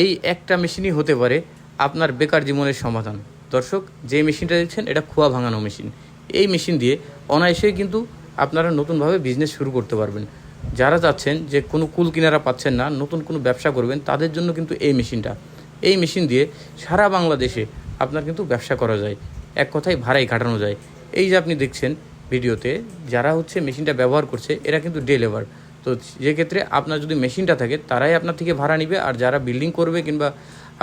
এই একটা মেশিনই হতে পারে আপনার বেকার জীবনের সমাধান। দর্শক, যে মেশিনটা দেখছেন, এটা খোয়া ভাঙানো মেশিন। এই মেশিন দিয়ে অনায়াসেই কিন্তু আপনারা নতুনভাবে বিজনেস শুরু করতে পারবেন। যারা চাচ্ছেন যে কোনো কুল কিনারা পাচ্ছেন না, নতুন কোনো ব্যবসা করবেন, তাদের জন্য কিন্তু এই মেশিনটা। এই মেশিন দিয়ে সারা বাংলাদেশে আপনার কিন্তু ব্যবসা করা যায়। এক কথায় ভাড়াই কাটানো যায়। এই যে আপনি দেখছেন ভিডিওতে, যারা হচ্ছে মেশিনটা ব্যবহার করছে, এরা কিন্তু ডে তো যে ক্ষেত্রে আপনার যদি মেশিনটা থাকে, তারাই আপনার থেকে ভাড়া নিবে। আর যারা বিল্ডিং করবে কিংবা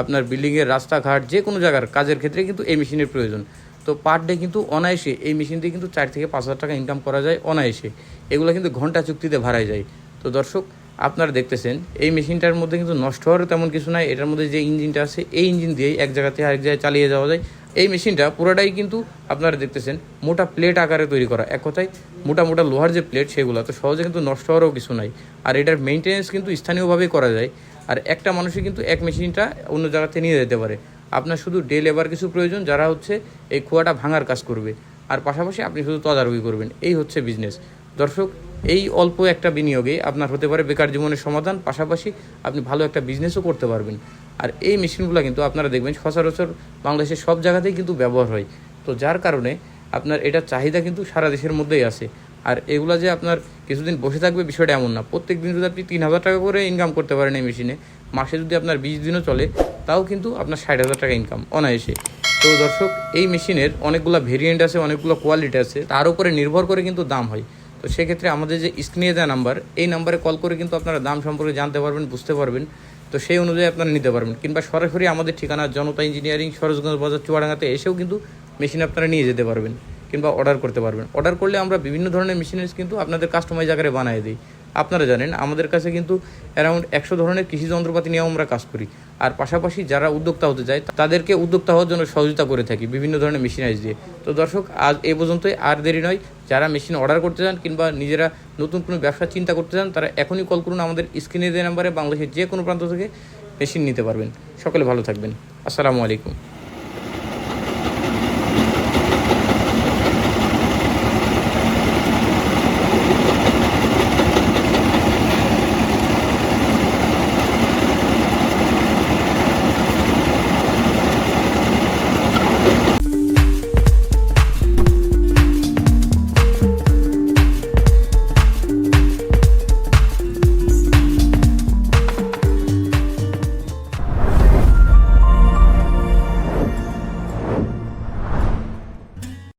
আপনার বিল্ডিংয়ের রাস্তাঘাট, যে কোনো জায়গার কাজের ক্ষেত্রে কিন্তু এই মেশিনের প্রয়োজন। তো পার ডে কিন্তু অনায়াসে এই মেশিন দিয়ে কিন্তু চার থেকে পাঁচ হাজার টাকা ইনকাম করা যায় অনায়াসে। এগুলো কিন্তু ঘণ্টা চুক্তিতে ভাড়ায় যায়। তো দর্শক, আপনারা দেখতেছেন, এই মেশিনটার মধ্যে কিন্তু নষ্ট হওয়ারও তেমন কিছু নাই। এটার মধ্যে যে ইঞ্জিনটা আছে, এই ইঞ্জিন দিয়েই এক জায়গা থেকে আরেক জায়গায় চালিয়ে যাওয়া যায়। এই মেশিনটা পুরোটাই কিন্তু আপনারা দেখতেছেন মোটা প্লেট আকারে তৈরি করা। এক কথায় মোটা মোটা লোহার যে প্লেট সেগুলো তো সহজে কিন্তু নষ্ট হওয়ারও কিছু নাই। আর এটার মেনটেন্যান্স কিন্তু স্থানীয়ভাবেই করা যায়। আর একটা মানুষই কিন্তু এক মেশিনটা অন্য জায়গাতে নিয়ে যেতে পারে। আপনার শুধু ডে লেবার কিছু প্রয়োজন, যারা হচ্ছে এই কুয়াটা ভাঙার কাজ করবে। আর পাশাপাশি আপনি শুধু তদারকি করবেন। এই হচ্ছে বিজনেস দর্শক, এই অল্প একটা বিনিয়োগে আপনার হতে পারে বেকার জীবনের সমাধান, পাশাপাশি আপনি ভালো একটা বিজনেসও করতে পারবেন। আর এই মেশিনগুলো কিন্তু আপনারা দেখবেন সচরাচর বাংলাদেশের সব জায়গাতেই কিন্তু ব্যবহার হয়। তো যার কারণে আপনার এটার চাহিদা কিন্তু সারা দেশের মধ্যেই আছে। আর এগুলা যে আপনার কিছুদিন বসে থাকবে বিষয়টা এমন না। প্রত্যেক দিন যদি আপনি তিন হাজার টাকা করে ইনকাম করতে পারেন এই মেশিনে মাসে যদি আপনার বিশ দিনও চলে, তাও কিন্তু আপনার ষাট হাজার টাকা ইনকাম অনায়াসে। তো দর্শক, এই মেশিনের অনেকগুলো ভেরিয়েন্ট আছে, অনেকগুলো কোয়ালিটি আছে, তার উপরে নির্ভর করে কিন্তু দাম হয়। তো সেক্ষেত্রে আমাদের যে স্ক্রিনে দেওয়া নাম্বার, এই নাম্বারে কল করে কিন্তু আপনারা দাম সম্পর্কে জানতে পারবেন, বুঝতে পারবেন। তো সেই অনুযায়ী আপনারা নিতে পারবেন। কিংবা সরাসরি আমাদের ঠিকানা জনতা ইঞ্জিনিয়ারিং, সরোজগঞ্জ বাজার, চুয়াডাঙ্গাতে এসেও কিন্তু মেশিন আপনারা নিয়ে যেতে পারবেন কিংবা অর্ডার করতে পারবেন। অর্ডার করলে আমরা বিভিন্ন ধরনের মেশিনারিজ কিন্তু আপনাদের কাস্টমাইজ আকারে বানিয়ে দিই। আপনারা জানেন, আমাদের কাছে কিন্তু অ্যারাউন্ড একশো ধরনের কৃষি যন্ত্রপাতি নিয়েও আমরা কাজ করি। আর পাশাপাশি যারা উদ্যোক্তা হতে চায়, তাদেরকে উদ্যোক্তা হওয়ার জন্য সহযোগিতা করে থাকি বিভিন্ন ধরনের মেশিনারিজ দিয়ে। তো দর্শক, আজ এ পর্যন্তই, আর দেরি নয়। যারা মেশিন অর্ডার করতে চান কিংবা নিজেরা নতুন কোনো ব্যবসা চিন্তা করতে চান, তারা এখনই কল করুন আমাদের স্ক্রিনে দেওয়া নাম্বারে বাংলাদেশের যে কোনো প্রান্ত থেকে মেশিন নিতে পারবেন। সকলে ভালো থাকবেন। আসসালামু আলাইকুম।